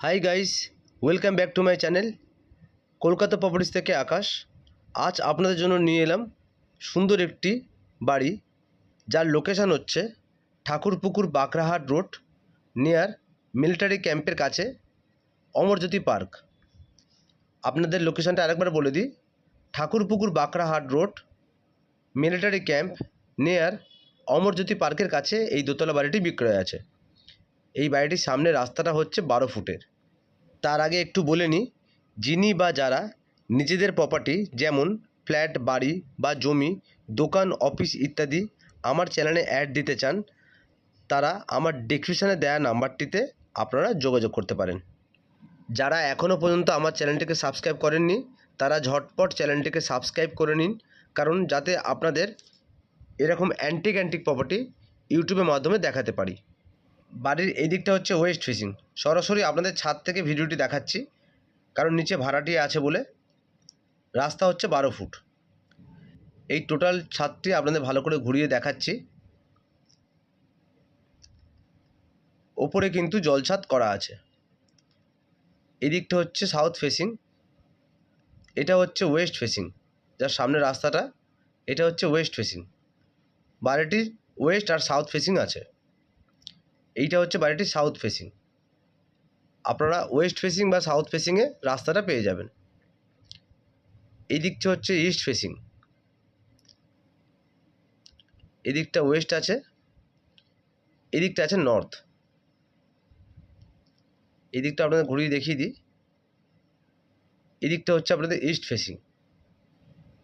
Hi guys welcome back to my channel Kolkata properties থেকে আকাশ। আজ আপনাদের জন্য নিয়ে এলাম সুন্দর একটি বাড়ি, যার লোকেশান হচ্ছে Thakurpukur Bankrahat road near military ক্যাম্পের কাছে, অমরজ্যোতি পার্ক আপনাদের লোকেশানটা আরেকবার বলে দিই, Thakurpukur Bankrahat road military camp near Amarjyoti পার্কের কাছে এই দোতলা বাড়িটি বিক্রয় আছে। এই বাড়িটির সামনে রাস্তাটা হচ্ছে বারো ফুটের। তার আগে একটু বলে নিই যিনি বা যারা নিজেদের প্রপার্টি যেমন ফ্ল্যাট বাড়ি বা জমি, দোকান অফিস ইত্যাদি আমার চ্যানেলে অ্যাড দিতে চান, তারা আমার ডিসক্রিপশানে দেওয়া নাম্বারটিতে আপনারা যোগাযোগ করতে পারেন। যারা এখনও পর্যন্ত আমার চ্যানেলটিকে সাবস্ক্রাইব করেননি, তারা ঝটপট চ্যানেলটিকে সাবস্ক্রাইব করে নিন, কারণ যাতে আপনাদের এরকম অ্যান্টিক অ্যান্টিক প্রপার্টি ইউটিউবের মাধ্যমে দেখাতে পারি। বাড়ির এই দিকটা হচ্ছে ওয়েস্ট ফেসিং সরাসরি আপনাদের ছাদ থেকে ভিডিওটি দেখাচ্ছি। কারণ নিচে ভাড়াটি আছে বলে রাস্তা হচ্ছে বারো ফুট। এই টোটাল ছাদটি আপনাদের ভালো করে ঘুরিয়ে দেখাচ্ছি। ওপরে কিন্তু জলছাদ করা আছে। এদিকটা হচ্ছে সাউথ ফেসিং এটা হচ্ছে ওয়েস্ট ফেসিং যার সামনে রাস্তাটা, এটা হচ্ছে ওয়েস্ট ফেসিং বাড়িটির ওয়েস্ট আর সাউথ ফেসিং আছে। এইটা হচ্ছে বাড়িটি সাউথ ফেসিং আপনারা ওয়েস্ট ফেসিং বা সাউথ ফেসিংয়ে রাস্তাটা পেয়ে যাবেন। এই দিকটা হচ্ছে ইস্ট ফেসিং এদিকটা ওয়েস্ট আছে, এদিকটা আছে নর্থ এদিকটা আপনাদের ঘুরিয়ে দেখিয়ে দিই। এদিকটা হচ্ছে আপনাদের ইস্ট ফেসিং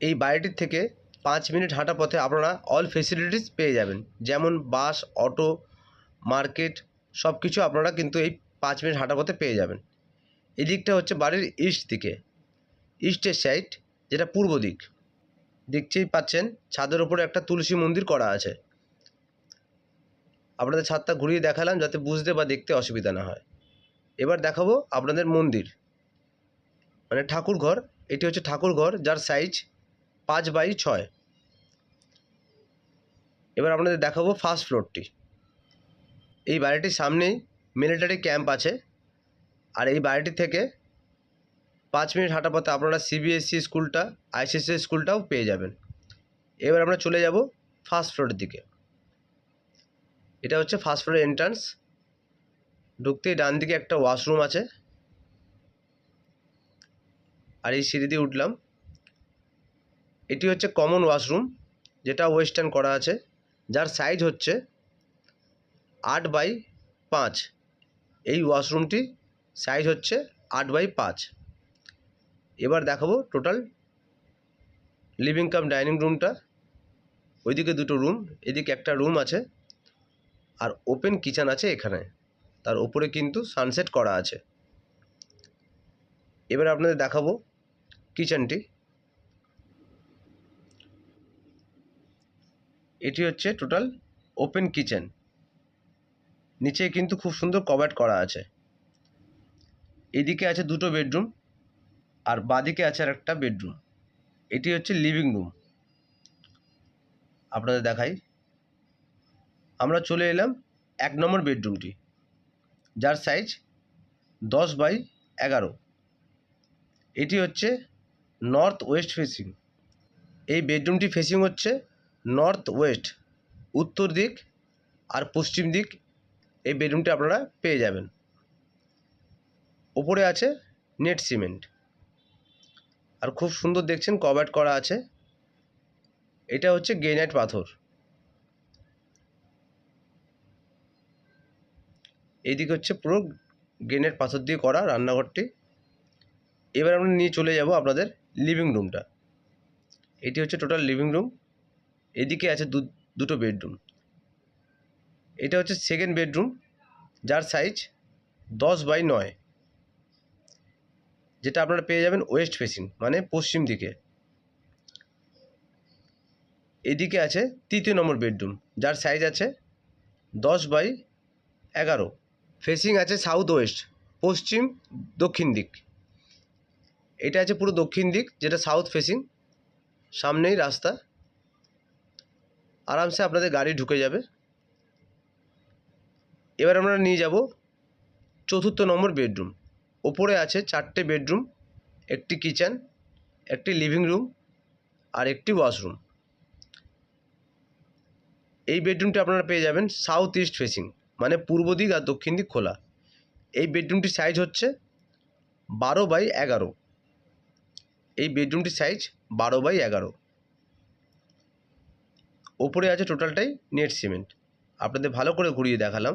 এই বাড়িটির থেকে পাঁচ মিনিট হাঁটা পথে আপনারা অল ফেসিলিটিস পেয়ে যাবেন। যেমন বাস অটো মার্কেট সব কিছু আপনারা কিন্তু এই পাঁচ মিনিট হাঁটা পথে পেয়ে যাবেন। এদিকটা হচ্ছে বাড়ির ইস্ট দিকে। ইস্টের সাইড যেটা পূর্ব দিক। দেখতেই পাচ্ছেন, ছাদের ওপরে একটা তুলসী মন্দির করা আছে। আপনাদের ছাদটা ঘুরিয়ে দেখালাম যাতে বুঝতে বা দেখতে অসুবিধা না হয়। এবার দেখাবো আপনাদের মন্দির। মানে ঠাকুর ঘর, এটি হচ্ছে ঠাকুর ঘর, যার সাইজ পাঁচ বাই ছয়। এবার আপনাদের দেখাবো ফার্স্ট ফ্লোরটি এই বাড়িটির সামনেই মিলিটারি ক্যাম্প আছে। আর এই বাড়িটি থেকে পাঁচ মিনিট হাঁটা পথে আপনারা সিবিএসসি স্কুলটা আইসিএসসি স্কুলটাও পেয়ে যাবেন। এবার আমরা চলে যাব ফার্স্ট ফ্লোরের দিকে। এটা হচ্ছে ফার্স্ট ফ্লোরের এন্ট্রান্স ঢুকতেই ডান দিকে একটা ওয়াশরুম আছে। আর এই সিঁড়ি দিয়ে উঠলাম। এটি হচ্ছে কমন ওয়াশরুম যেটা ওয়েস্টার্ন করা আছে। যার সাইজ হচ্ছে আট বাই পাঁচ। এই ওয়াশরুমটি সাইজ হচ্ছে আট বাই পাঁচ। এবার দেখাবো টোটাল লিভিং কাম ডাইনিং রুমটা ওইদিকে দুটো রুম এদিকে একটা রুম আছে। আর ওপেন কিচেন আছে এখানে। তার উপরে কিন্তু সানসেট করা আছে। এবার আপনাদের দেখাবো কিচেনটি এটি হচ্ছে টোটাল ওপেন কিচেন নিচে কিন্তু খুব সুন্দর কভার করা আছে। এদিকে আছে দুটো বেডরুম আর বাদিকে আছে আর একটা বেডরুম এটি হচ্ছে লিভিং রুম আপনাদের দেখাই। আমরা চলে এলাম এক নম্বর বেডরুমটি যার সাইজ দশ বাই এগারো। এটি হচ্ছে নর্থ ওয়েস্ট ফেসিং এই বেডরুমটি ফেসিং হচ্ছে নর্থ ওয়েস্ট উত্তর দিক আর পশ্চিম দিক এই বেডরুমটি আপনারা পেয়ে যাবেন। ওপরে আছে নেট সিমেন্ট। আর খুব সুন্দর দেখছেন কভার করা আছে। এটা হচ্ছে গ্রেনাইট পাথর। এইদিকে হচ্ছে পুরো গ্রেনাইট পাথর দিয়ে করা রান্নাঘরটি। এবার আমরা নিয়ে চলে যাব আপনাদের লিভিং রুমটা এটি হচ্ছে টোটাল লিভিং রুম এদিকে আছে দুটো বেডরুম এটা হচ্ছে সেকেন্ড বেডরুম যার সাইজ দশ বাই নয়। যেটা আপনারা পেয়ে যাবেন ওয়েস্ট ফেসিং মানে পশ্চিম দিকে। এদিকে আছে তৃতীয় নম্বর বেডরুম যার সাইজ আছে দশ বাই এগারো। ফেসিং আছে সাউথ ওয়েস্ট পশ্চিম, দক্ষিণ দিক। এটা আছে পুরো দক্ষিণ দিক, যেটা সাউথ ফেসিং সামনেই রাস্তা। আরামসে আপনাদের গাড়ি ঢুকে যাবে। এবার আমরা নিয়ে যাব চতুর্থ নম্বর বেডরুম। ওপরে আছে চারটে বেডরুম, একটি কিচেন, একটি লিভিং রুম আর একটি ওয়াশরুম। এই বেডরুমটি আপনারা পেয়ে যাবেন সাউথ ইস্ট ফেসিং মানে পূর্ব দিক আর দক্ষিণ দিক খোলা। এই বেডরুমটির সাইজ হচ্ছে বারো বাই এগারো। এই বেডরুমটির সাইজ বারো বাই এগারো। ওপরে আছে টোটালটাই নেট সিমেন্ট। আপনাদের ভালো করে ঘুরিয়ে দেখালাম।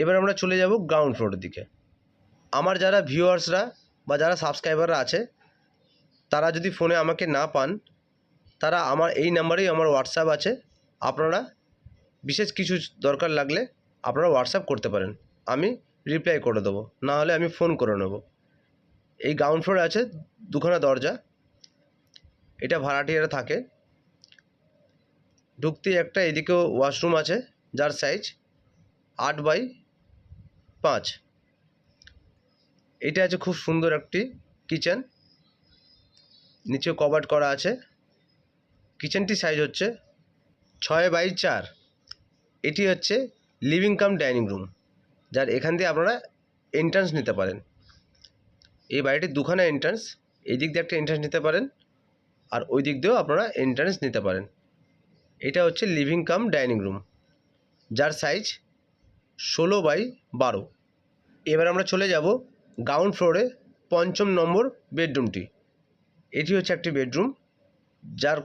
এবার আমরা চলে যাব গ্রাউন্ড ফ্লোরের দিকে। আমার যারা ভিউয়ার্সরা বা যারা সাবস্ক্রাইবাররা আছে, তারা যদি ফোনে আমাকে না পান, তারা আমার এই নাম্বারেই আমার হোয়াটসঅ্যাপ আছে। আপনারা বিশেষ কিছু দরকার লাগলে আপনারা হোয়াটসঅ্যাপ করতে পারেন। আমি রিপ্লাই করে দেবো, না হলে আমি ফোন করে নেব। এই গ্রাউন্ড ফ্লোরে আছে দুখানা দরজা। এটা ভাড়াটিয়ারা থাকে। ঢুকতেই একটা এদিকেও ওয়াশরুম আছে, যার সাইজ আট বাই পাঁচ। এটা আছে খুব সুন্দর একটি কিচেন। নিচে কভার করা আছে। কিচেনটি সাইজ হচ্ছে ছয় বাই চার। এটি হচ্ছে লিভিং কাম ডাইনিং রুম যার এখান দিয়ে আপনারা এন্ট্রান্স নিতে পারেন। এই বাড়িটির দুখানা এন্ট্রান্স এই দিক দিয়ে একটা এন্ট্রান্স নিতে পারেন আর ওই দিক দিয়েও আপনারা এন্ট্রান্স নিতে পারেন। এটা হচ্ছে লিভিং কাম ডাইনিং রুম যার সাইজ ষোলো বাই বারো। এবার আমরা চলে যাব গ্রাউন্ড ফ্লোরে পঞ্চম নম্বর বেডরুমটি। এটি হচ্ছে একটি বেডরুম, যার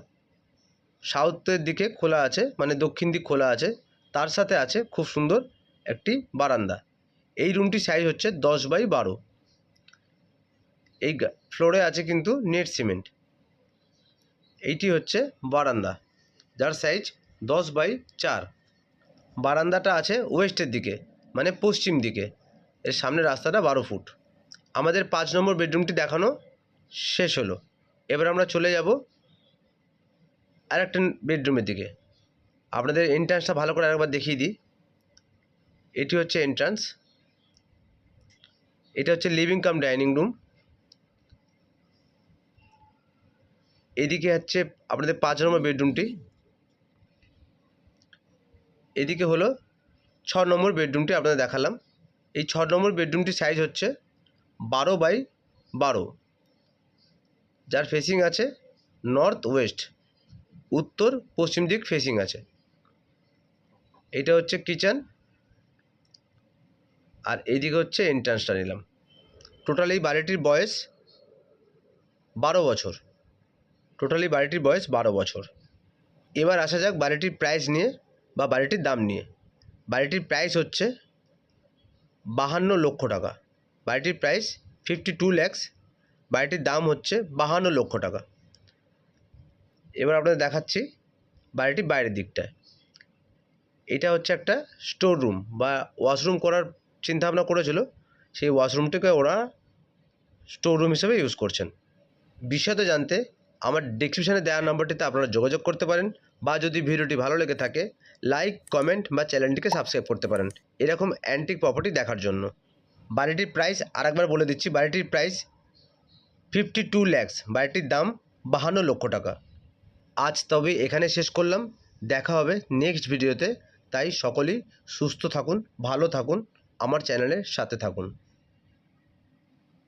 সাউথের দিকে খোলা আছে মানে দক্ষিণ দিক খোলা আছে। তার সাথে আছে খুব সুন্দর একটি বারান্দা। এই রুমটি সাইজ হচ্ছে দশ বাই বারো। এই ফ্লোরে আছে কিন্তু নেট সিমেন্ট। এইটি হচ্ছে বারান্দা, যার সাইজ দশ বাই চার। বারান্দাটা আছে ওয়েস্টের দিকে মানে পশ্চিম দিকে। এর সামনের রাস্তাটা বারো ফুট। আমাদের পাঁচ নম্বর বেডরুমটি দেখানো শেষ হলো। এবার আমরা চলে যাব আর একটা বেডরুমের দিকে। আপনাদের এন্ট্রান্সটা ভালো করে আরেকবার দেখিয়ে দিই। এটি হচ্ছে এন্ট্রান্স এটা হচ্ছে লিভিং কাম ডাইনিং রুম এদিকে হচ্ছে আপনাদের পাঁচ নম্বর বেডরুমটি। এদিকে হলো ছ নম্বর বেডরুমটি আপনাদের দেখালাম। এই ছ নম্বর বেডরুমটির সাইজ হচ্ছে বারো বাই বারো। যার ফেসিং আছে নর্থ ওয়েস্ট উত্তর পশ্চিম দিক ফেসিং আছে। এটা হচ্ছে কিচেন আর এইদিকে হচ্ছে এন্ট্রান্সটা নিলাম। টোটাল এই বাড়িটির বয়স বারো বছর। টোটালি বাড়িটির বয়স বারো বছর। এবার আসা যাক বাড়িটির প্রাইস নিয়ে। বা বাড়িটির দাম নিয়ে। বাড়িটির প্রাইস হচ্ছে বাহান্ন লক্ষ টাকা। বাড়িটির প্রাইস ফিফটি টু ল্যাক্স বাড়িটির দাম হচ্ছে বাহান্ন লক্ষ টাকা। এবার আপনাদের দেখাচ্ছি বাড়িটির বাইরের দিকটায়। এটা হচ্ছে একটা স্টোর রুম বা ওয়াশরুম করার চিন্তাভাবনা করেছিল। সেই ওয়াশরুমটিকে ওরা স্টোর রুম হিসেবে ইউজ করছেন। বিশদ জানতে আমার ডিসক্রিপশানে দেওয়া নম্বরটিতে আপনারা যোগাযোগ করতে পারেন বা যদি ভিডিওটি ভালো লেগে থাকে লাইক কমেন্ট বা চ্যানেলটিকে সাবস্ক্রাইব করতে পারেন। এরকম অ্যান্টিক প্রপার্টি দেখার জন্য। বাড়িটির প্রাইস আরেকবার বলে দিচ্ছি, বাড়িটির প্রাইস ফিফটি টু ল্যাক্স বাড়িটির দাম বাহান্ন লক্ষ টাকা। আজ তবে এখানে শেষ করলাম। দেখা হবে নেক্সট ভিডিওতে তাই সকলেই সুস্থ থাকুন, ভালো থাকুন, আমার চ্যানেলের সাথে থাকুন।